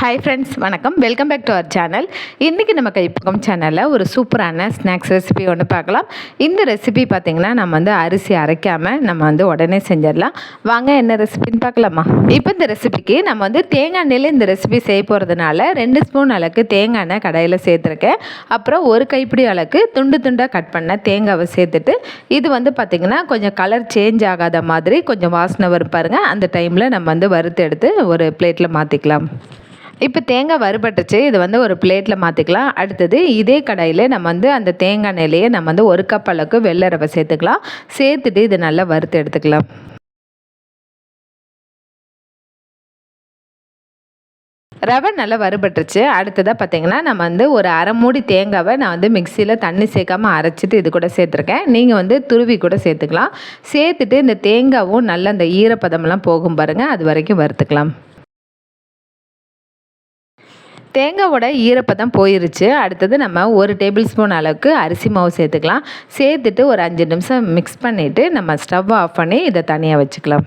Hi friends வணக்கம். Welcome back to our channel இன்றைக்கி நம்ம கைப்பக்கம் சேனலில் ஒரு சூப்பரான ஸ்நாக்ஸ் ரெசிபி ஒன்று பார்க்கலாம். இந்த ரெசிபி பார்த்திங்கன்னா நம்ம வந்து அரிசி அரைக்காமல் நம்ம வந்து உடனே செஞ்சிடலாம். வாங்க என்ன ரெசிபின்னு பார்க்கலாமா? இப்போ இந்த ரெசிபிக்கு நம்ம வந்து தேங்காய் எண்ணெயில் இந்த ரெசிபி செய்ய போகிறதுனால ரெண்டு ஸ்பூன் அளவுக்கு தேங்காய் எண்ணெய் கடையில் சேர்த்துருக்கேன். அப்புறம் ஒரு கைப்பிடி அளவுக்கு துண்டு துண்டாக கட் பண்ண தேங்காவை சேர்த்துட்டு இது வந்து பார்த்திங்கன்னா கொஞ்சம் கலர் சேஞ்ச் ஆகாத மாதிரி கொஞ்சம் வாசனை வரும் பாருங்கள் அந்த டைமில் நம்ம வந்து வறுத்து எடுத்து ஒரு பிளேட்டில் மாற்றிக்கலாம் இப்போ தேங்காய் வறுபட்டுச்சு. இது வந்து ஒரு பிளேட்டில் மாற்றிக்கலாம் அடுத்தது இதே கடாயில் நம்ம வந்து அந்த தேங்காய் எண்ணெயிலேயே நம்ம வந்து ஒரு கப் அளவுக்கு வெள்ளை ரவை சேர்த்துக்கலாம். சேர்த்துட்டு இது நல்லா வறுத்து எடுத்துக்கலாம். ரவை நல்லா வறுபட்டுருச்சு. அடுத்ததாக பார்த்தீங்கன்னா நம்ம வந்து ஒரு அரை மூடி தேங்காவை நான் வந்து மிக்சியில் தண்ணி சேர்க்காமல் அரைச்சிட்டு இது கூட சேர்த்துருக்கேன். நீங்கள் வந்து துருவி கூட சேர்த்துக்கலாம். சேர்த்துட்டு இந்த தேங்காவும் நல்லா அந்த ஈரப்பதமெல்லாம் போகும் பாருங்கள் அது வரைக்கும் வறுத்துக்கலாம். தேங்காவோட ஈரப்பதம் போயிருச்சு. அடுத்தது நம்ம ஒரு டேபிள் ஸ்பூன் அளவுக்கு அரிசி மாவு சேர்த்துக்கலாம். சேர்த்துட்டு ஒரு அஞ்சு நிமிஷம் மிக்ஸ் பண்ணிவிட்டு நம்ம ஸ்டவ் ஆஃப் பண்ணி இதை தனியாக வச்சுக்கலாம்.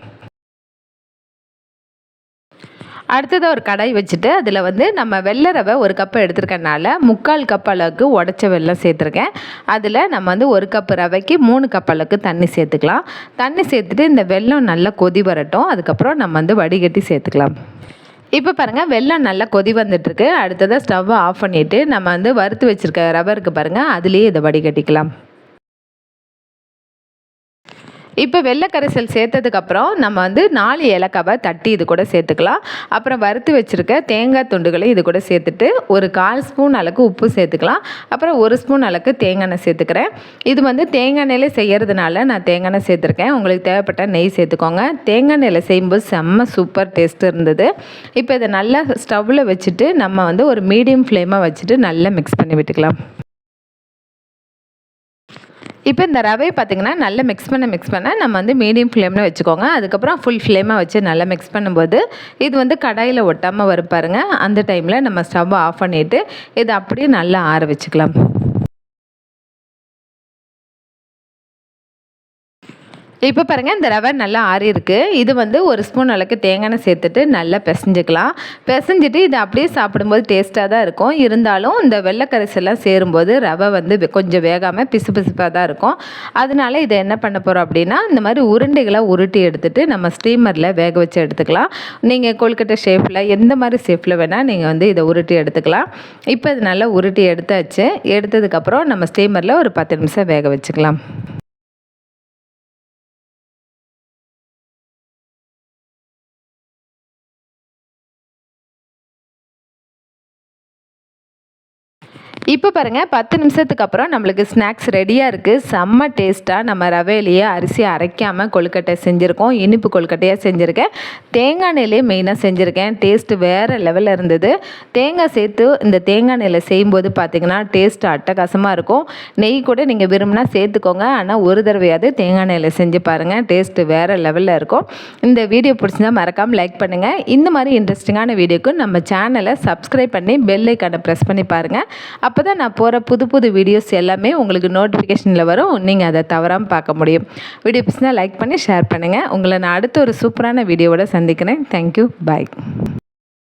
அடுத்தது ஒரு கடாய் வச்சுட்டு அதில் வந்து நம்ம வெள்ளை ரவை ஒரு கப்பு எடுத்துருக்கனால முக்கால் கப் அளவுக்கு உடச்ச வெள்ளம் சேர்த்துருக்கேன். அதில் நம்ம வந்து ஒரு கப்பு ரவைக்கு மூணு கப் அளவுக்கு தண்ணி சேர்த்துக்கலாம். தண்ணி சேர்த்துட்டு இந்த வெள்ளம் நல்லா கொதி வரட்டும். அதுக்கப்புறம் நம்ம வந்து வடிகட்டி சேர்த்துக்கலாம். இப்போ பாருங்கள் வெள்ளம் நல்லா கொதி வந்துட்டுருக்கு. அடுத்ததாக ஸ்டவ்வை ஆஃப் பண்ணிவிட்டு நம்ம வந்து வறுத்து வச்சுருக்க ரவருக்கு பாருங்கள் அதுலேயே இதை வடிகட்டிக்கலாம். இப்போ வெள்ளை கரைசல் சேர்த்ததுக்கப்புறம் நம்ம வந்து நாலு ஏலக்காவை தட்டி இது கூட சேர்த்துக்கலாம். அப்புறம் வறுத்து வச்சுருக்க தேங்காய் துண்டுகளை இது கூட சேர்த்துட்டு ஒரு கால் ஸ்பூன் அளவுக்கு உப்பு சேர்த்துக்கலாம். அப்புறம் ஒரு ஸ்பூன் அளவுக்கு தேங்காய் எண்ணெய் சேர்த்துக்கிறேன். இது வந்து தேங்காய் எண்ணெயில் செய்கிறதுனால நான் தேங்காய் எண்ணெய் சேர்த்துருக்கேன். உங்களுக்கு தேவைப்பட்ட நெய் சேர்த்துக்கோங்க. தேங்காய் எண்ணெயில் செய்யும்போது செம்ம சூப்பர் டேஸ்ட் இருந்தது. இப்போ இதை நல்லா ஸ்டவ்வில் வச்சுட்டு நம்ம வந்து ஒரு மீடியம் ஃப்ளேமாக வச்சுட்டு நல்லா மிக்ஸ் பண்ணி விட்டுக்கலாம். இப்போ இந்த ரவை பார்த்திங்கன்னா நல்லா மிக்ஸ் பண்ண மிக்ஸ் பண்ண நம்ம வந்து மீடியம் ஃப்ளேமில் வச்சுக்கோங்க. அதுக்கப்புறம் ஃபுல் ஃப்ளேமாக வச்சு நல்லா மிக்ஸ் பண்ணும்போது இது வந்து கடாயில் ஒட்டாமல் வரும் பாருங்கள் அந்த டைமில் நம்ம ஸ்டவ் ஆஃப் பண்ணிவிட்டு இதை அப்படியே நல்லா ஆற வச்சுக்கலாம். இப்போ பாருங்கள் இந்த ரவை நல்லா ஆறி இருக்குது இது வந்து ஒரு ஸ்பூன் அளவுக்கு தேங்காய் சேர்த்துட்டு நல்லா பிசைஞ்சிக்கலாம். பிசைஞ்சிட்டு இது அப்படியே சாப்பிடும்போது டேஸ்ட்டாக தான் இருக்கும். இருந்தாலும் இந்த வெள்ளைக்கரிசெல்லாம் சேரும்போது ரவை வந்து கொஞ்சம் வேகாமல் பிசு பிசுப்பாக தான் இருக்கும். அதனால இதை என்ன பண்ண போகிறோம் அப்படின்னா இந்த மாதிரி உருண்டைகளை உருட்டி எடுத்துகிட்டு நம்ம ஸ்டீமரில் வேக வச்சு எடுத்துக்கலாம். நீங்கள் கொழுக்கட்டை ஷேப்பில் எந்த மாதிரி ஷேப்பில் வேணால் நீங்கள் வந்து இதை உருட்டி எடுத்துக்கலாம். இப்போ இது நல்லா உருட்டி எடுத்தாச்சு. எடுத்ததுக்கப்புறம் நம்ம ஸ்டீமரில் ஒரு பத்து நிமிஷம் வேக வச்சுக்கலாம். இப்போ பாருங்கள் பத்து நிமிஷத்துக்கு அப்புறம் நம்மளுக்கு ஸ்நாக்ஸ் ரெடியாக இருக்குது செம்ம டேஸ்ட்டாக நம்ம ரவையிலேயே அரிசி அரைக்காமல் கொழுக்கட்டை செஞ்சுருக்கோம். இனிப்பு கொழுக்கட்டையாக செஞ்சுருக்கேன். தேங்காய் நெல்லே மெயினாக செஞ்சுருக்கேன். டேஸ்ட்டு வேறு லெவலில் இருந்தது. தேங்காய் சேர்த்து இந்த தேங்காய் நெல்லை செய்யும்போது பார்த்திங்கன்னா டேஸ்ட் அட்டகாசமாக இருக்கும். நெய் கூட நீங்கள் விரும்பினா சேர்த்துக்கோங்க. ஆனால் ஒரு தடவையாவது தேங்காய் நெல்லை செஞ்சு பாருங்கள் டேஸ்ட்டு வேறு லெவலில் இருக்கும். இந்த வீடியோ பிடிச்சிருந்தா மறக்காமல் லைக் பண்ணுங்கள் இந்த மாதிரி இன்ட்ரெஸ்டிங்கான வீடியோக்கு நம்ம சேனலை சப்ஸ்கிரைப் பண்ணி பெல் ஐக்கானை ப்ரெஸ் பண்ணி பாருங்கள் அப்போ அப்போ தான் நான் போகிற புது புது வீடியோஸ் எல்லாமே உங்களுக்கு நோட்டிஃபிகேஷனில் வரும். நீங்கள் அதை தவறாமல் பார்க்க முடியும். வீடியோ பிடிச்சினா லைக் பண்ணி ஷேர் பண்ணுங்கள் உங்களை நான் அடுத்த ஒரு சூப்பரான வீடியோவோட சந்திக்கிறேன். Thank you bye